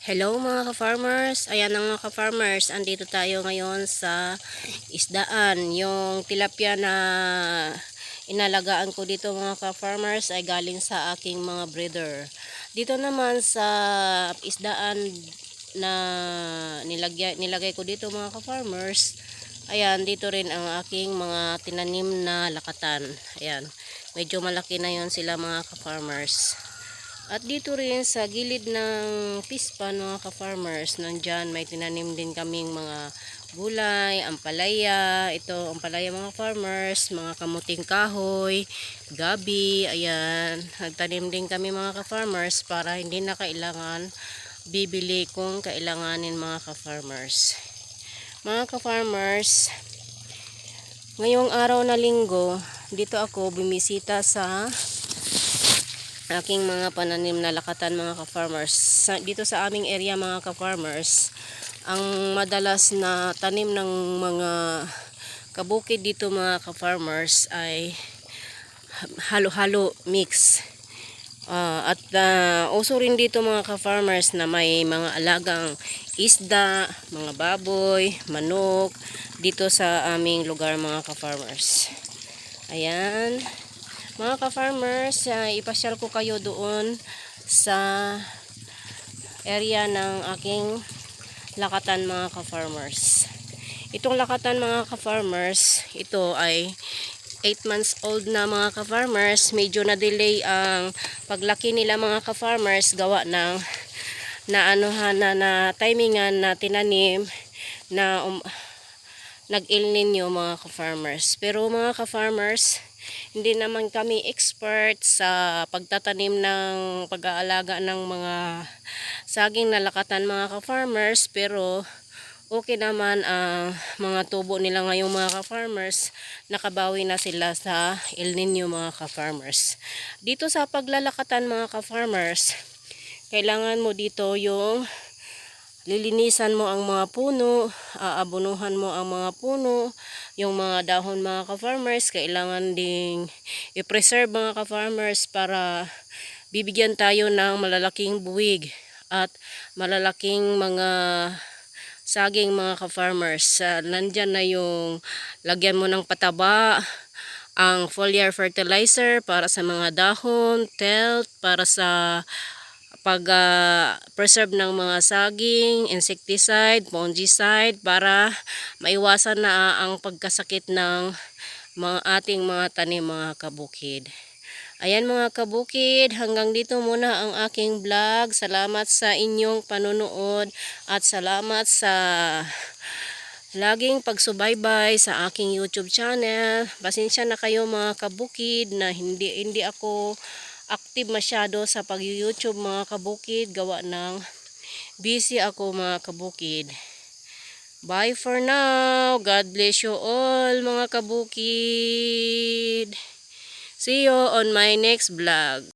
Hello mga ka-farmers. Ayan ang mga ka-farmers. Andito tayo ngayon sa isdaan. Yung tilapia na inalagaan ko dito mga ka-farmers ay galing sa aking mga breeder. Dito naman sa isdaan na nilagay, nilagay ko dito mga ka-farmers. Ayan, dito rin ang aking mga tinanim na lakatan. Ayan, medyo malaki na yon sila mga ka-farmers. At dito rin sa gilid ng pispan mga ka-farmers, nandyan may tinanim din kaming mga gulay, ampalaya, ito ampalaya mga farmers, mga kamuting kahoy, gabi, ayan. Nagtanim din kami mga ka-farmers para hindi na kailangan bibili kung kailanganin mga ka-farmers. Mga ka-farmers, ngayong araw na linggo, dito ako bumisita sa aking mga pananim na lakatan mga ka-farmers. Dito sa aming area mga ka-farmers, ang madalas na tanim ng mga kabukid dito mga ka-farmers ay halo-halo mix. Ah, at ah, uso rin dito mga ka-farmers na may mga alagang isda, mga baboy, manok dito sa aming lugar mga ka-farmers. Ayan. Mga ka-farmers, ah, ipasyal ko kayo doon sa area ng aking lakatan mga ka-farmers. Itong lakatan mga ka-farmers, ito ay 8 months old na mga ka-farmers. Medyo na-delay ang paglaki nila mga ka-farmers gawa ng na anuhan na, na timingan na tinanim na um, nag-il ninyo mga ka-farmers. Pero mga ka-farmers, hindi naman kami expert sa pagtatanim ng pag-aalaga ng mga saging na lakatan mga ka-farmers. Pero okay naman ang mga tubo nila ngayong mga ka-farmers. Nakabawi na sila sa El Nino mga ka-farmers. Dito sa paglalakatan mga ka-farmers kailangan mo dito yung lilinisan mo ang mga puno, aabunuhan mo ang mga puno, yung mga dahon mga ka-farmers, kailangan ding i-preserve mga ka-farmers para bibigyan tayo ng malalaking buwig at malalaking mga saging mga ka-farmers. Uh, nandyan na yung lagyan mo ng pataba, ang foliar fertilizer para sa mga dahon, telt para sa pag uh, preserve ng mga saging, insecticide, fungicide para maiwasan na ang pagkasakit ng mga ating mga tanim mga kabukid. Ayan mga kabukid, hanggang dito muna ang aking vlog. Salamat sa inyong panonood at salamat sa laging pagsubaybay sa aking YouTube channel. Pasensya na kayo mga kabukid na hindi hindi ako active masyado sa pag-YouTube mga kabukid. Gawa ng busy ako mga kabukid. Bye for now. God bless you all mga kabukid. See you on my next vlog